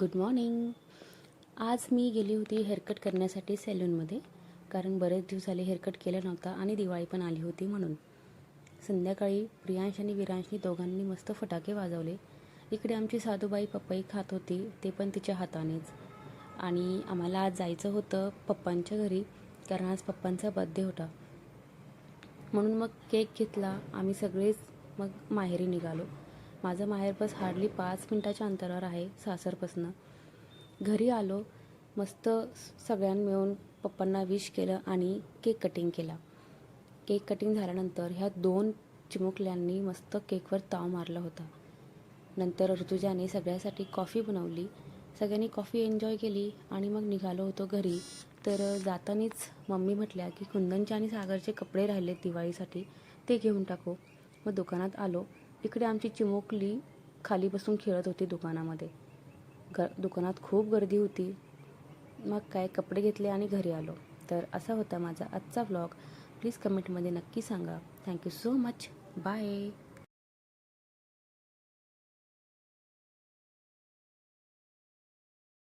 Good morning आज मी गेली होती हेअरकट करण्यासाठी सॅलूनमध्ये कारण बरेच दिवस झाले हेअरकट केला नव्हता आणि दिवाळी पण आली होती म्हणून. संध्याकाळी प्रियांश आणि विरांशनी दोघांनी मस्त फटाके वाजवले. इकडे आमची साधूबाई पपई खात होती ते पण तिच्या हातानेच. आणि आम्हाला आज जायचं होतं पप्पांच्या घरी कारण आज पप्पांचा बड्डे होता. म्हणून मग केक घेतला आम्ही सगळेच मग माहेरी निघालो. माझं माहेर बस हार्डली पाच मिनटाच्या अंतरावर आहे सासरपासनं. घरी आलो मस्त सगळ्यां मिळून पप्पांना विश केलं आणि केक कटिंग केला. केक कटिंग झाल्यानंतर ह्या दोन चिमुकल्यांनी मस्त केकवर ताव मारला होता. नंतर ऋतुजाने सगळ्यासाठी कॉफी बनवली. सगळ्यांनी कॉफी एन्जॉय केली आणि मग निघालो होतो घरी. तर जातानीच मम्मी म्हटल्या की कुंदनचे आणि सागरचे कपडे राहिले दिवाळीसाठी ते घेऊन टाकू. मग दुकानात आलो. इकडे आमची चिमुकली खाली बसून खेळत होती दुकानामध्ये. ग दुकानात खूप गर्दी होती. मग काय कपडे घेतले आणि घरी आलो. तर असा होता माझा आजचा व्लॉग प्लीज कमेंटमध्ये नक्की सांगा. Thank you so much bye